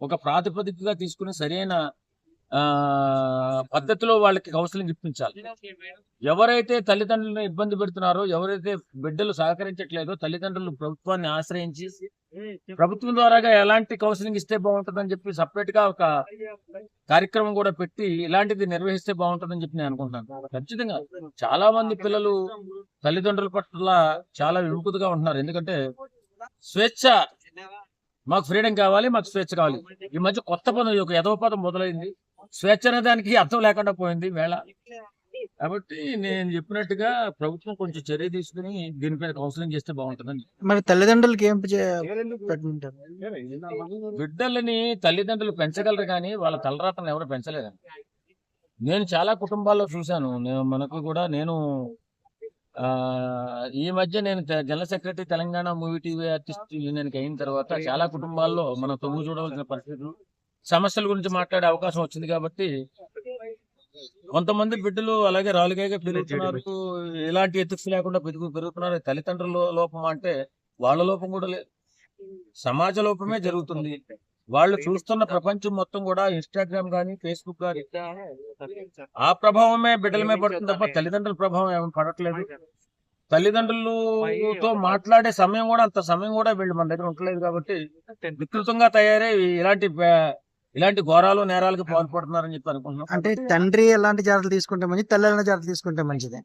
ఒక ప్రాతిపదికగా తీసుకుని సరైన ఆ, పద్ధతిలో వాళ్ళకి కౌన్సిలింగ్ ఇప్పించాలి. ఎవరైతే తల్లిదండ్రులను ఇబ్బంది పెడుతున్నారో ఎవరైతే బిడ్డలు సహకరించట్లేదో తల్లిదండ్రులు ప్రభుత్వాన్ని ఆశ్రయించి ప్రభుత్వం ద్వారాగా ఎలాంటి కౌన్సిలింగ్ ఇస్తే బాగుంటుందని చెప్పి సపరేట్గా ఒక కార్యక్రమం కూడా పెట్టి ఇలాంటిది నిర్వహిస్తే బాగుంటుందని చెప్పి నేను అనుకుంటున్నాను. ఖచ్చితంగా. చాలా మంది పిల్లలు తల్లిదండ్రుల పట్ల చాలా విముఖతగా ఉంటున్నారు. ఎందుకంటే స్వేచ్ఛ మాకు ఫ్రీడమ్ కావాలి మాకు స్వేచ్ఛ కావాలి. ఈ మధ్య కొత్త పదం ఒక ఎదవ పదం మొదలైంది. స్వేచ్ఛ అనే దానికి అర్థం లేకుండా పోయింది వేళ. కాబట్టి నేను చెప్పినట్టుగా ప్రభుత్వం కొంచెం చర్య తీసుకుని దీనిపైన కౌన్సిలింగ్ చేస్తే బాగుంటుందని. మరి తల్లిదండ్రులకి ఏం బిడ్డలని తల్లిదండ్రులు పెంచగలరు కానీ వాళ్ళ తలరాతను ఎవరు పెంచలేరు నేను చాలా కుటుంబాల్లో చూశాను. నేను మనకు కూడా నేను ఈ మధ్య నేను general secretary Telangana movie TV artist యూనియన్కి అయిన తర్వాత చాలా కుటుంబాల్లో మనం తొమ్మిది చూడవలసిన పరిస్థితులు సమస్యల గురించి మాట్లాడే అవకాశం వచ్చింది కాబట్టి కొంతమంది బిడ్డలు అలాగే రాలుగాగా పెరుగుతున్నారు ఎలాంటి ఎత్తుక్స్ లేకుండా పెరుగు పెరుగుతున్నారు. తల్లిదండ్రుల లోపం అంటే వాళ్ళ లోపం కూడా లేదు సమాజ లోపమే జరుగుతుంది. వాళ్ళు చూస్తున్న ప్రపంచం మొత్తం కూడా ఇన్స్టాగ్రామ్ గానీ ఫేస్బుక్ గానీ. ఆ ప్రభావమే బిడ్డల మీద పడుతుంది తప్ప తల్లిదండ్రుల ప్రభావం ఏమి పడట్లేదు. తల్లిదండ్రులతో మాట్లాడే సమయం కూడా అంత సమయం కూడా వీళ్ళు మన దగ్గర ఉండలేదు కాబట్టి వికృతంగా తయారై ఇలాంటి ఇలాంటి ఘోరాలు నేరాలకు పాల్పడుతున్నారని చెప్పి అనుకుంటున్నాం. అంటే తండ్రి ఎలాంటి జాగ్రత్తలు తీసుకుంటే మంచిది తల్లి ఎలాంటి జాగ్రత్తలు తీసుకుంటే మంచిది?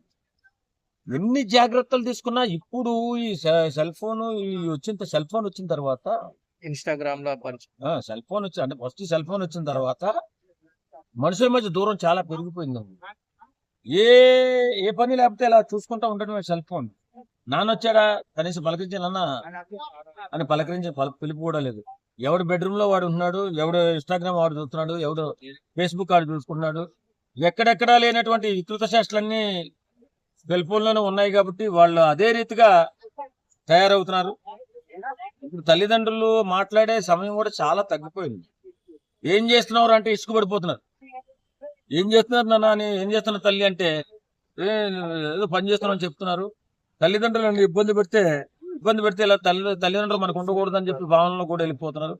ఎన్ని జాగ్రత్తలు తీసుకున్నా ఇప్పుడు ఈ సెల్ ఫోన్ ఈ వచ్చిన సెల్ ఫోన్ వచ్చిన తర్వాత ఇన్స్టాగ్రామ్లో సెల్ ఫోన్ వచ్చి అంటే ఫస్ట్ సెల్ ఫోన్ వచ్చిన తర్వాత మనుషుల మధ్య దూరం చాలా పెరిగిపోయింది ఏ ఏ పని లేకపోతే ఇలా చూసుకుంటా ఉండటమే సెల్ ఫోన్. నాన్నొచ్చాడా కనీసం పలకరించానన్నా అని పలకరించి పిలుపు కూడా లేదు. ఎవడు బెడ్రూమ్లో వాడు ఉన్నాడు ఎవడు ఇన్స్టాగ్రామ్ వాడు చూస్తున్నాడు ఎవడు ఫేస్బుక్ వాడు చూసుకుంటున్నాడు ఎక్కడెక్కడా లేనటువంటి వికృత శాస్త్రాలన్నీ సెల్ ఫోన్లోనే ఉన్నాయి కాబట్టి వాళ్ళు అదే రీతిగా తయారవుతున్నారు. ఇప్పుడు తల్లిదండ్రులు మాట్లాడే సమయం కూడా చాలా తగ్గిపోయింది. ఏం చేస్తున్నారు అంటే ఇసుకుపడిపోతున్నారు. ఏం చేస్తున్నారు నాన్న అని ఏం చేస్తున్నారు తల్లి అంటే ఏదో పని చేస్తున్నామని చెప్తున్నారు. తల్లిదండ్రులను ఇబ్బంది పెడితే ఇబ్బంది పెడితే ఇలా తల్లి తల్లిదండ్రులు మనకు ఉండకూడదని చెప్పి భావనలో కూడా వెళ్ళిపోతున్నారు.